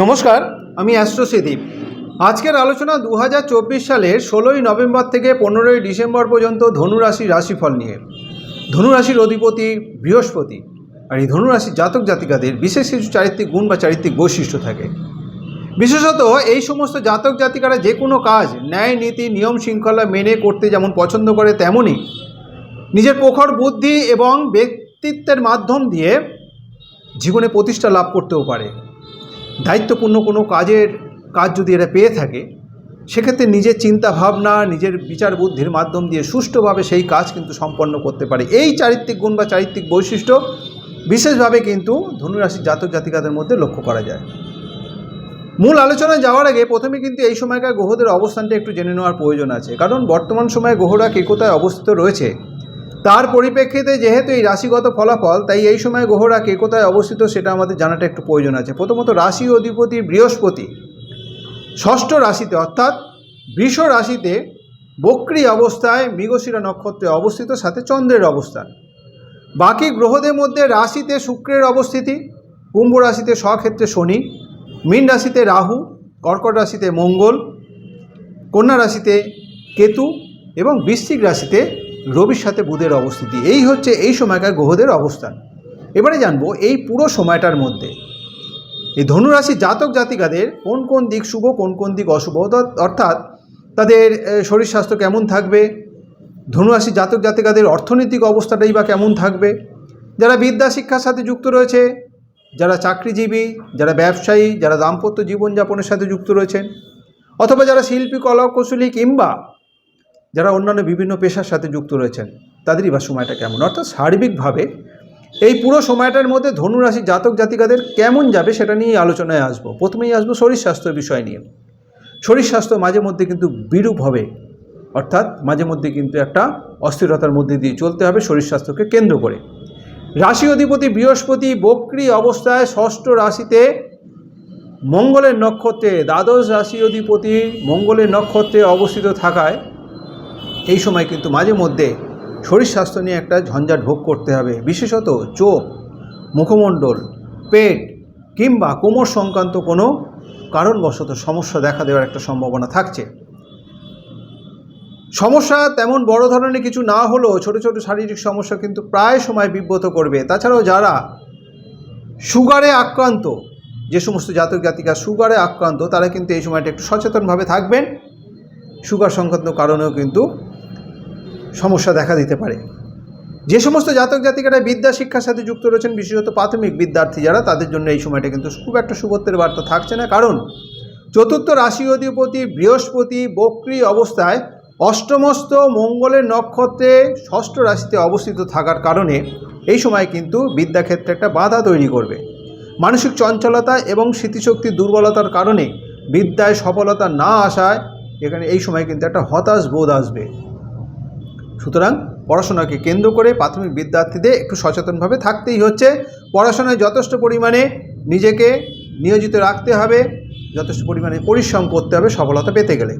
নমস্কার। আমি অ্যাস্ট্রোসিদীপ আজকের আলোচনা দু হাজার চব্বিশ সালের ষোলোই নভেম্বর থেকে পনেরোই ডিসেম্বর পর্যন্ত ধনুরাশি রাশিফল নিয়ে। ধনুরাশির অধিপতি বৃহস্পতি আর এই ধনুরাশির জাতক জাতিকাদের বিশেষ কিছু চারিত্রিক গুণ বা চারিত্রিক বৈশিষ্ট্য থাকে। বিশেষত এই সমস্ত জাতক জাতিকারা যে কোনো কাজ, ন্যায়, নীতি, নিয়ম শৃঙ্খলা মেনে করতে যেমন পছন্দ করে তেমনই নিজের প্রখর বুদ্ধি এবং ব্যক্তিত্বের মাধ্যম দিয়ে জীবনে প্রতিষ্ঠা লাভ করতেও পারে। দায়িত্বপূর্ণ কোনো কাজের কাজ যদি এরা পেয়ে থাকে, সেক্ষেত্রে নিজের চিন্তা ভাবনা নিজের বিচার বুদ্ধির মাধ্যম দিয়ে সুষ্ঠুভাবে সেই কাজ কিন্তু সম্পন্ন করতে পারে। এই চারিত্রিক গুণ বা চারিত্রিক বৈশিষ্ট্য বিশেষভাবে কিন্তু ধনুরাশির জাতক জাতিকাদের মধ্যে লক্ষ্য করা যায়। মূল আলোচনায় যাওয়ার আগে প্রথমে কিন্তু এই সময়কার গ্রহদের অবস্থানটা একটু জেনে নেওয়ার প্রয়োজন আছে। কারণ বর্তমান সময়ে গ্রহরা কে কোথায় অবস্থিত রয়েছে তার পরিপ্রেক্ষিতে যেহেতু এই রাশিগত ফলাফল, তাই এই সময় গ্রহরা কে কোথায় অবস্থিত সেটা আমাদের জানাটা একটু প্রয়োজন আছে। প্রথমত রাশি অধিপতি বৃহস্পতি। ষষ্ঠ রাশিতে অর্থাৎ বৃষ রাশিতে বক্রি অবস্থায় মৃগশিরা নক্ষত্রে অবস্থিত, সাথে চন্দ্রের অবস্থান। বাকি গ্রহদের মধ্যে রাশিতে শুক্রের অবস্থিতি, কুম্ভ রাশিতে স্বক্ষেত্রে শনি, মীন রাশিতে রাহু, কর্কট রাশিতে মঙ্গল, কন্যা রাশিতে কেতু এবং বৃশ্চিক রাশিতে রবির সাথে বুধের অবস্থিতি। এই হচ্ছে এই সময়কার গ্রহদের অবস্থান। এবারে জানব এই পুরো সময়টার মধ্যে। এই ধনুরাশি জাতক জাতিকাদের কোন কোন দিক শুভ, কোন কোন দিক অশুভ? অর্থাৎ- তাদের শরীর স্বাস্থ্য কেমন থাকবে? ধনুরাশি জাতক জাতিকাদের অর্থনৈতিক অবস্থাটাই বা কেমন থাকবে? যারা বিদ্যা শিক্ষার সাথে যুক্ত রয়েছে, যারা চাকরিজীবী, যারা ব্যবসায়ী, যারা দাম্পত্য জীবনযাপনের সাথে যুক্ত রয়েছেন, অথবা যারা শিল্পী, কলাকুশলী কিংবা যারা অন্যান্য বিভিন্ন পেশার সাথে যুক্ত রয়েছেন, তাদেরই বা সময়টা কেমন? অর্থাৎ সার্বিকভাবে এই পুরো সময়টার মধ্যে ধনুরাশি জাতক জাতিকাদের কেমন যাবে সেটা নিয়ে আলোচনায় আসব। প্রথমেই আসব শরীর স্বাস্থ্যের বিষয় নিয়ে। শরীর স্বাস্থ্য মাঝে মধ্যে কিন্তু বিরূপ হবে, অর্থাৎ মাঝে মধ্যে কিন্তু একটা অস্থিরতার মধ্যে দিয়ে চলতে হবে শরীর স্বাস্থ্যকে কেন্দ্র করে। রাশি অধিপতি বৃহস্পতি বক্রি অবস্থায় ষষ্ঠ রাশিতে মঙ্গলের নক্ষত্রে, দ্বাদশ রাশি অধিপতি মঙ্গলের নক্ষত্রে অবস্থিত থাকায় এই সময় কিন্তু মাঝে মধ্যে শরীর স্বাস্থ্য নিয়ে একটা ঝঞ্ঝাট ভোগ করতে হবে। বিশেষত চোখ, মুখমণ্ডল, পেট কিংবা কোমর সংক্রান্ত কোনো কারণবশত সমস্যা দেখা দেওয়ার একটা সম্ভাবনা থাকছে। সমস্যা তেমন বড় ধরনের কিছু না হলেও ছোট ছোট শারীরিক সমস্যা কিন্তু প্রায় সময় বিব্রত করবে। তাছাড়াও যারা সুগারে আক্রান্ত, যে সমস্ত জাতক জাতিকা সুগারে আক্রান্ত, তারা কিন্তু এই সময়টা একটু সচেতনভাবে থাকবেন। সুগার সংক্রান্ত কারণেও কিন্তু সমস্যা দেখা দিতে পারে। যে সমস্ত জাতক জাতিকারা বিদ্যা শিক্ষার সাথে যুক্ত রয়েছেন, বিশেষত প্রাথমিক বিদ্যার্থী যারা, তাদের জন্য এই সময়টা কিন্তু খুব একটা সুবত্তের বার্তা থাকছে না। কারণ চতুর্থ রাশি অধিপতি বৃহস্পতি বক্রি অবস্থায় অষ্টমস্ত মঙ্গলের নক্ষত্রে ষষ্ঠ রাশিতে অবস্থিত থাকার কারণে এই সময় কিন্তু বিদ্যাক্ষেত্রে একটা বাধা তৈরি করবে। মানসিক চঞ্চলতা এবং স্মৃতিশক্তির দুর্বলতার কারণে বিদ্যায় সফলতা না আসায় এখানে এই সময় কিন্তু একটা হতাশ বোধ আসবে। সুতরাং পড়াশোনাকে কেন্দ্র করে প্রাথমিক বিদ্যার্থীদের একটু সচেতনভাবে থাকতেই হচ্ছে। পড়াশোনায় যথেষ্ট পরিমাণে নিজেকে নিয়োজিত রাখতে হবে, যথেষ্ট পরিমাণে পরিশ্রম করতে হবে সফলতা পেতে গেলে।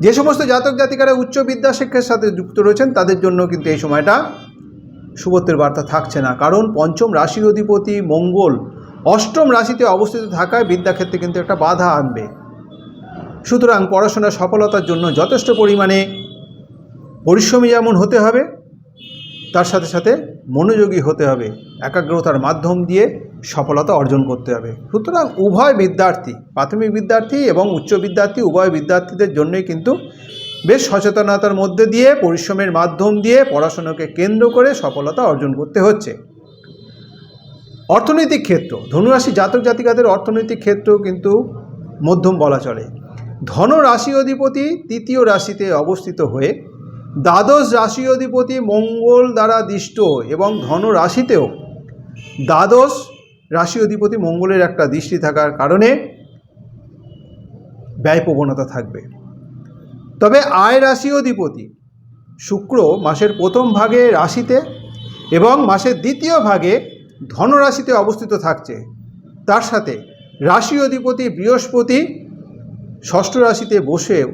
যে সমস্ত জাতক জাতিকারা উচ্চ বিদ্যা শিক্ষার সাথে যুক্ত রয়েছেন, তাদের জন্য কিন্তু এই সময়টা শুভত্বের বার্তা থাকছে না। কারণ পঞ্চম রাশির অধিপতি মঙ্গল অষ্টম রাশিতে অবস্থিত থাকায় বিদ্যাক্ষেত্রে কিন্তু একটা বাধা আনবে। সুতরাং পড়াশোনার সফলতার জন্য যথেষ্ট পরিমাণে পরিশ্রমী যেমন হতে হবে, তার সাথে সাথে মনোযোগী হতে হবে। একাগ্রতার মাধ্যম দিয়ে সফলতা অর্জন করতে হবে। সুতরাং উভয় বিদ্যার্থী, প্রাথমিক বিদ্যার্থী এবং উচ্চ বিদ্যার্থী, উভয় বিদ্যার্থীদের জন্যই কিন্তু বেশ সচেতনতার মধ্যে দিয়ে, পরিশ্রমের মাধ্যম দিয়ে পড়াশোনাকে কেন্দ্র করে সফলতা অর্জন করতে হচ্ছে। অর্থনৈতিক ক্ষেত্র, ধনুরাশি জাতক জাতিকাদের অর্থনৈতিক ক্ষেত্র কিন্তু মধ্যম বলা চলে। ধনরাশি অধিপতি তৃতীয় রাশিতে অবস্থিত হয়ে দ্বাদশ রাশি অধিপতি মঙ্গল দ্বারা দিষ্ট এবং ধন রাশিতেও। দ্বাদশ রাশি অধিপতি মঙ্গলের একটা দৃষ্টি থাকার কারণে ব্যয় প্রবণতা থাকবে। তবে আয় রাশি অধিপতি শুক্র মাসের প্রথম ভাগে রাশিতে এবং মাসের দ্বিতীয় ভাগে ধনরাশিতে অবস্থিত থাকছে। তার সাথে রাশি অধিপতি বৃহস্পতি ষষ্ঠ রাশিতে বসেও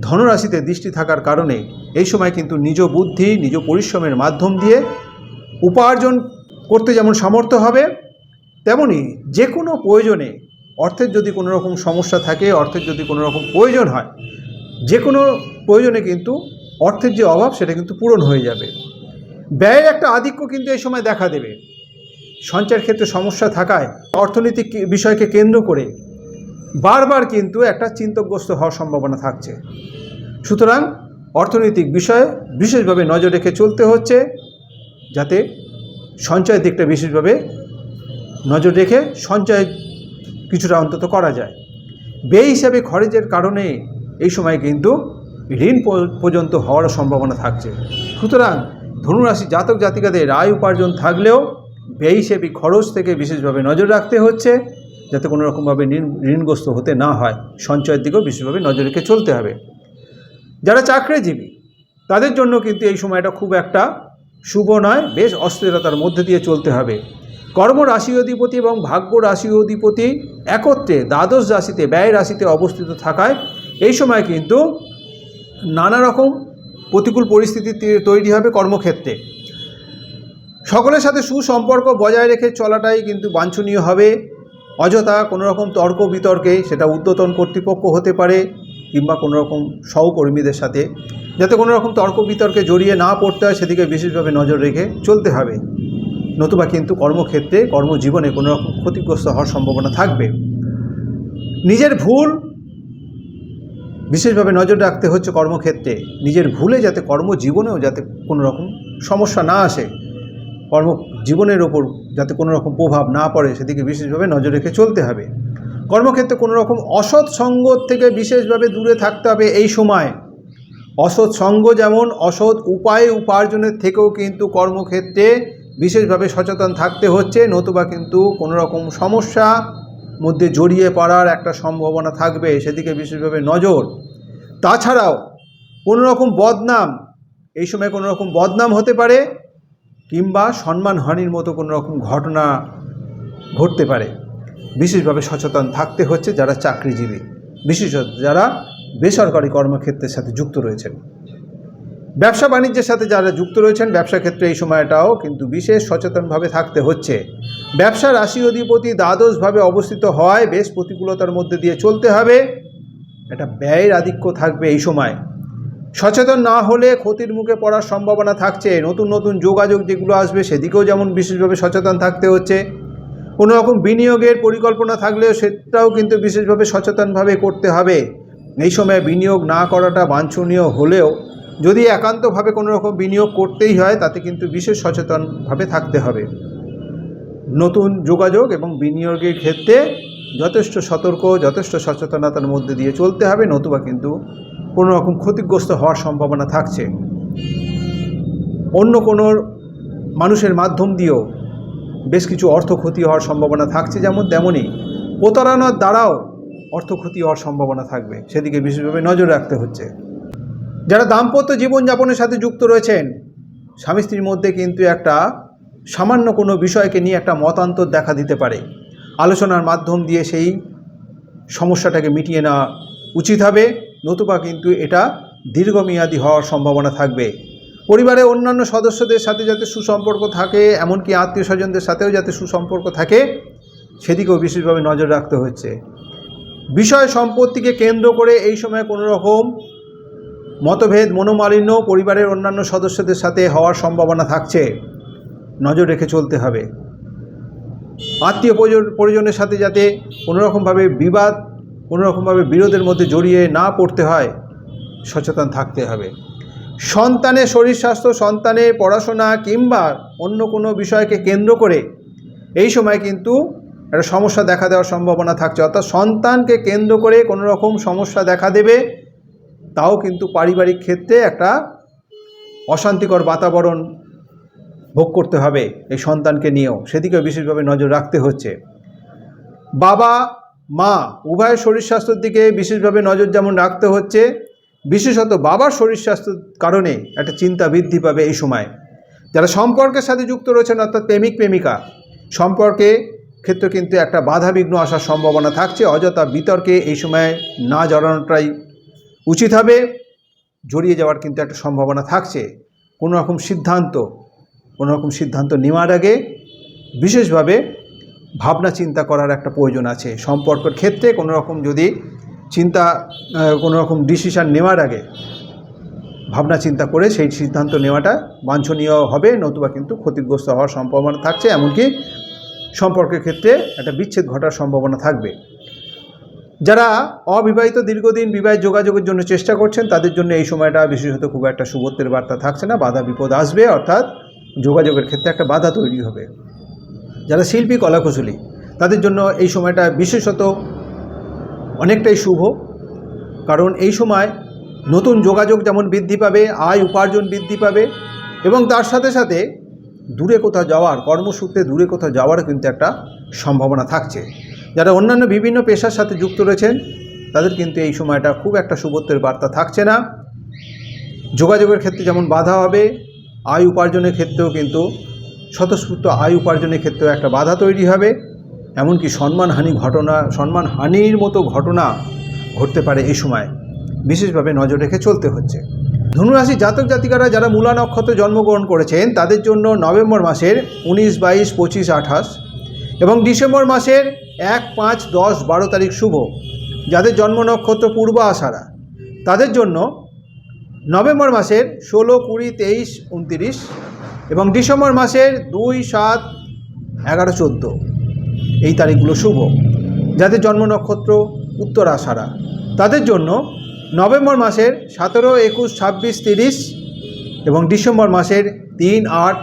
ধনরাশিতে দৃষ্টি থাকার কারণে এই সময় কিন্তু নিজ বুদ্ধি, নিজ পরিশ্রমের মাধ্যম দিয়ে উপার্জন করতে যেমন সামর্থ্য হবে, তেমনি যে কোনো প্রয়োজনে অর্থের যদি কোনো রকম সমস্যা থাকে, অর্থের যদি কোনো রকম প্রয়োজন হয় যে কোনো প্রয়োজনে কিন্তু অর্থের যে অভাব সেটা কিন্তু পূরণ হয়ে যাবে। ব্যয়ের একটা আধিক্য কিন্তু এই সময় দেখা দেবে। সঞ্চয়ের ক্ষেত্রে সমস্যা থাকায় অর্থনৈতিক বিষয়কে কেন্দ্র করে বারবার কিন্তু একটা চিন্তগ্রস্ত হওয়ার সম্ভাবনা থাকছে। সুতরাং অর্থনৈতিক বিষয়ে বিশেষভাবে নজর রেখে চলতে হচ্ছে, যাতে সঞ্চয়ের দিকটা বিশেষভাবে নজর রেখে সঞ্চয় কিছুটা অন্তত করা যায়। ব্যয় হিসাবে খরচের কারণে এই সময় কিন্তু ঋণ পর্যন্ত হওয়ার সম্ভাবনা থাকছে। সুতরাং ধনুরাশি জাতক জাতিকাদের আয় উপার্জন থাকলেও ব্যয় হিসেবে খরচ থেকে বিশেষভাবে নজর রাখতে হচ্ছে। যাতে কোনো রকমভাবে ঋণ, ঋণগ্রস্ত হতে না হয়। সঞ্চয়ের দিকেও বিশেষভাবে নজর রেখে চলতে হবে। যারা চাকরিজীবী, তাদের জন্য কিন্তু এই সময়টা খুব একটা শুভ নয়, বেশ অস্থিরতার মধ্যে দিয়ে চলতে হবে। কর্ম রাশি অধিপতি এবং ভাগ্য রাশি অধিপতি একত্রে দ্বাদশ রাশিতে, ব্যয় রাশিতে অবস্থিত থাকায় এই সময় কিন্তু নানা রকম প্রতিকূল পরিস্থিতি তৈরি হবে কর্মক্ষেত্রে। সকলের সাথে সুসম্পর্ক বজায় রেখে চলাটাই কিন্তু বাঞ্ছনীয় হবে। অযথা কোনো রকম তর্ক বিতর্কে সেটা ঊর্ধ্বতন কর্তৃপক্ষ হতে পারে কিংবা কোনো রকম সহকর্মীদের সাথে। যাতে কোনো রকম তর্ক বিতর্কে জড়িয়ে না পড়তে হয়, সেদিকে বিশেষভাবে নজর রেখে চলতে হবে। নতুবা কিন্তু কর্মক্ষেত্রে, কর্মজীবনে কোনো রকম ক্ষতিগ্রস্ত হওয়ার সম্ভাবনা থাকবে। নিজের ভুল বিশেষভাবে নজর রাখতে হচ্ছে কর্মক্ষেত্রে। নিজের ভুলে যাতে কর্মজীবনেও যাতে কোনো রকম সমস্যা না আসে কর্ম জীবনের ওপর যাতে কোনো রকম প্রভাব না পড়ে, সেদিকে বিশেষভাবে নজর রেখে চলতে হবে। কর্মক্ষেত্রে কোনো রকম অসৎ সঙ্গ থেকে বিশেষভাবে দূরে থাকতে হবে এই সময়। অসৎ সঙ্গ যেমন অসৎ উপায়ে উপার্জনের থেকেও কিন্তু কর্মক্ষেত্রে বিশেষভাবে সচেতন থাকতে হচ্ছে, নতুবা কিন্তু কোনো রকম সমস্যা মধ্যে জড়িয়ে পড়ার একটা সম্ভাবনা থাকবে, সেদিকে বিশেষভাবে নজর। তাছাড়াও কোনো রকম বদনাম, এই সময় কোনো রকম বদনাম হতে পারে কিংবা সম্মানহানির মতো কোনো রকম ঘটনা ঘটতে পারে। বিশেষভাবে সচেতন থাকতে হচ্ছে যারা চাকরিজীবী। বিশেষত যারা বেসরকারি কর্মক্ষেত্রের সাথে যুক্ত রয়েছেন। ব্যবসা বাণিজ্যের সাথে যারা যুক্ত রয়েছেন, ব্যবসা ক্ষেত্রে এই সময়টাও কিন্তু বিশেষ সচেতনভাবে থাকতে হচ্ছে। ব্যবসা রাশি অধিপতি দ্বাদশভাবে অবস্থিত হওয়ায় বেশ প্রতিকূলতার মধ্যে দিয়ে চলতে হবে। একটা ব্যয়ের আধিক্য থাকবে এই সময়। সচেতন না হলে ক্ষতির মুখে পড়ার সম্ভাবনা থাকছে। নতুন নতুন যোগাযোগ যেগুলো আসবে, সেদিকেও যেমন বিশেষভাবে সচেতন থাকতে হচ্ছে। কোনো রকম বিনিয়োগের পরিকল্পনা থাকলেও সেটাও কিন্তু বিশেষভাবে সচেতনভাবে করতে হবে। এই সময় বিনিয়োগ না করাটা বাঞ্ছনীয় হলেও, যদি একান্তভাবে কোনো রকম বিনিয়োগ করতেই হয়, তাতে কিন্তু বিশেষ সচেতনভাবে থাকতে হবে। নতুন যোগাযোগ এবং বিনিয়োগের ক্ষেত্রে যথেষ্ট সতর্ক, যথেষ্ট সচেতনতার মধ্যে দিয়ে চলতে হবে, নতুবা কিন্তু কোনো রকম ক্ষতিগ্রস্ত হওয়ার সম্ভাবনা থাকছে। অন্য কোনো মানুষের মাধ্যম দিয়েও বেশ কিছু অর্থ ক্ষতি হওয়ার সম্ভাবনা থাকছে যেমন তেমনই প্রতারণার দ্বারাও অর্থ ক্ষতি হওয়ার সম্ভাবনা থাকবে। সেদিকে বিশেষভাবে নজর রাখতে হচ্ছে। যারা দাম্পত্য জীবনযাপনের সাথে যুক্ত রয়েছেন, স্বামী স্ত্রীর মধ্যে কিন্তু একটা সামান্য কোনো বিষয়কে নিয়ে একটা মতান্তর দেখা দিতে পারে। আলোচনার মাধ্যম দিয়ে সেই সমস্যাটাকে মিটিয়ে নেওয়া উচিত হবে। নতুবা কিন্তু এটা দীর্ঘমেয়াদী হওয়ার সম্ভাবনা থাকবে। পরিবারের অন্যান্য সদস্যদের সাথে যাতে সুসম্পর্ক থাকে, এমনকি আত্মীয় স্বজনদের সাথেও যাতে সুসম্পর্ক থাকে, সেদিকেও বিশেষভাবে নজর রাখতে হচ্ছে। বিষয় সম্পত্তিকে কেন্দ্র করে এই সময় কোনো রকম মতভেদ, মনোমালিন্য পরিবারের অন্যান্য সদস্যদের সাথে হওয়ার সম্ভাবনা থাকছে। নজর রেখে চলতে হবে। আত্মীয় পরিজন- পরিজনের সাথে যাতে কোনোরকমভাবে বিবাদ কোনোরকমভাবে বিরোধের মধ্যে জড়িয়ে না পড়তে হয়, সচেতন থাকতে হবে। সন্তানের শরীর স্বাস্থ্য সন্তানের পড়াশোনা কিংবা অন্য কোনো বিষয়কে কেন্দ্র করে এই সময় কিন্তু একটা সমস্যা দেখা দেওয়ার সম্ভাবনা থাকছে। অর্থাৎ সন্তানকে কেন্দ্র করে কোনো রকম সমস্যা দেখা দেবে, তাও কিন্তু পারিবারিক ক্ষেত্রে একটা অশান্তিকর বাতাবরণ ভোগ করতে হবে এই সন্তানকে নিয়েও। সেদিকেও বিশেষভাবে নজর রাখতে হচ্ছে। বাবা মা, উভয়ের শরীর স্বাস্থ্যের দিকে বিশেষভাবে নজর যেমন রাখতে হচ্ছে, বিশেষত বাবার শরীর স্বাস্থ্যের কারণে একটা চিন্তা বৃদ্ধি পাবে এই সময়। যারা সম্পর্কের সাথে যুক্ত রয়েছেন, অর্থাৎ প্রেমিক, প্রেমিকা, সম্পর্কে ক্ষেত্রে কিন্তু একটা বাধা বিঘ্ন আসার সম্ভাবনা থাকছে, অযথা বিতর্কে এই সময় না জড়ানোটাই উচিত হবে। জড়িয়ে যাওয়ার কিন্তু একটা সম্ভাবনা থাকছে। কোনো রকম সিদ্ধান্ত, কোনো রকম সিদ্ধান্ত নেওয়ার আগে বিশেষভাবে ভাবনা চিন্তা করার একটা প্রয়োজন আছে। সম্পর্কের ক্ষেত্রে কোনো রকম যদি চিন্তা কোনো রকম ডিসিশান নেওয়ার আগে ভাবনা চিন্তা করে সেই সিদ্ধান্ত নেওয়াটা বাঞ্ছনীয় হবে, নতুবা কিন্তু ক্ষতিগ্রস্ত হওয়ার সম্ভাবনা থাকছে। এমনকি সম্পর্কের ক্ষেত্রে একটা বিচ্ছেদ ঘটার সম্ভাবনা থাকবে। যারা অবিবাহিত দীর্ঘদিন বিবাহ যোগাযোগের জন্য চেষ্টা করছেন, তাদের জন্য এই সময়টা বিশেষত খুব একটা শুভত্বের বার্তা থাকছে না। বাধা বিপদ আসবে, অর্থাৎ যোগাযোগের ক্ষেত্রে একটা বাধা তৈরি হবে। যারা শিল্পী কলাকুশলী, তাদের জন্য এই সময়টা বিশেষত অনেকটাই শুভ। কারণ এই সময় নতুন যোগাযোগ যেমন বৃদ্ধি পাবে, আয় উপার্জন বৃদ্ধি পাবে এবং তার সাথে সাথে দূরে কোথাও যাওয়ার, কর্মসূত্রে দূরে কোথাও যাওয়ার কিন্তু একটা সম্ভাবনা থাকছে। যারা অন্যান্য বিভিন্ন পেশার সাথে যুক্ত রয়েছেন, তাদের কিন্তু এই সময়টা খুব একটা শুভত্বের বার্তা থাকছে না। যোগাযোগের ক্ষেত্রে যেমন বাধা হবে, আয় উপার্জনের ক্ষেত্রেও কিন্তু স্বতঃস্ফূর্ত আয় উপার্জনের ক্ষেত্রেও একটা বাধা তৈরি হবে। এমনকি সম্মানহানি ঘটনা, সম্মানহানির মতো ঘটনা ঘটতে পারে এই সময়। বিশেষভাবে নজর রেখে চলতে হচ্ছে। ধনুরাশি জাতক জাতিকারা যারা মূলা নক্ষত্রে জন্মগ্রহণ করেছেন, তাদের জন্য নভেম্বর মাসের উনিশ, বাইশ, পঁচিশ, আঠাশ এবং ডিসেম্বর মাসের এক, পাঁচ, দশ, বারো তারিখ শুভ, যাদের জন্ম নক্ষত্র পূর্ব আষাঢ়া। তাদের জন্য নভেম্বর মাসের ষোলো, কুড়ি, তেইশ, উনতিরিশ এবং ডিসেম্বর মাসের দুই সাত এগারো চোদ্দ। এই তারিখগুলো শুভ। যাদের জন্ম নক্ষত্র উত্তর আষাঢ়া তাদের জন্য নভেম্বর মাসের সতেরো, একুশ, ছাব্বিশ, তিরিশ এবং ডিসেম্বর মাসের তিন, আট,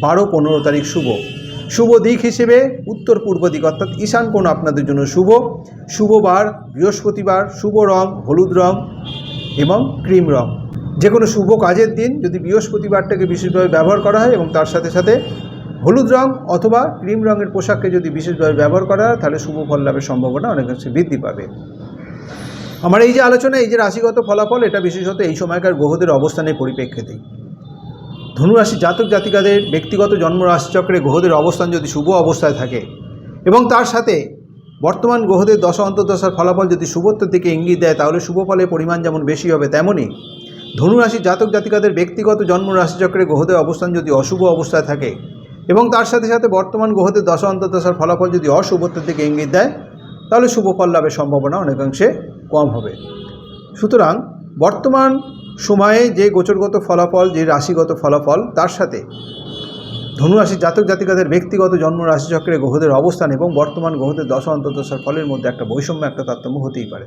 বারো, পনেরো তারিখ শুভ। শুভ দিক হিসেবে উত্তর পূর্ব দিক অর্থাৎ ঈশান কোণ আপনাদের জন্য শুভ। শুভ বার, বৃহস্পতিবার, শুভ রং, হলুদ রং এবং ক্রিম রং। যে কোনো শুভ কাজের দিন যদি বৃহস্পতিবারটাকে বিশেষভাবে ব্যবহার করা হয় এবং তার সাথে সাথে হলুদ রং অথবা ক্রিম রঙের পোশাককে যদি বিশেষভাবে ব্যবহার করা হয়, তাহলে শুভ ফল লাভের সম্ভাবনা অনেকাংশে বৃদ্ধি পাবে। আমার এই যে আলোচনা, এই যে রাশিগত ফলাফল, এটা বিশেষত এই সময়কার গ্রহদের অবস্থানের পরিপ্রেক্ষিতেই। ধনুরাশি জাতক জাতিকাদের ব্যক্তিগত জন্ম রাশিচক্রে গ্রহদের অবস্থান যদি শুভ অবস্থায় থাকে এবং তার সাথে বর্তমান গ্রহদের দশা অন্তর্দশার ফলাফল যদি শুভত্বের দিকে ইঙ্গিত দেয়, তাহলে শুভ ফলের পরিমাণ যেমন বেশি হবে তেমনই ধনুরাশি জাতক জাতিকাদের ব্যক্তিগত জন্ম রাশিচক্রে গ্রহদের অবস্থান যদি অশুভ অবস্থায় থাকে এবং তার সাথে সাথে বর্তমান গ্রহদের দশা অন্তর্দশার ফলাফল যদি অশুভত্বের দিকে ইঙ্গিত দেয়, তাহলে শুভ ফল লাভের সম্ভাবনা অনেকাংশে কম হবে। সুতরাং বর্তমান সময়ে যে গোচরগত ফলাফল, যে রাশিগত ফলাফল, তার সাথে ধনুরাশি জাতক জাতিকাদের ব্যক্তিগত জন্ম রাশিচক্রে গ্রহদের অবস্থান এবং বর্তমান গ্রহদের দশা অন্তর্দশার ফলের মধ্যে একটা বৈষম্য, একটা তারতম্য হতেই পারে।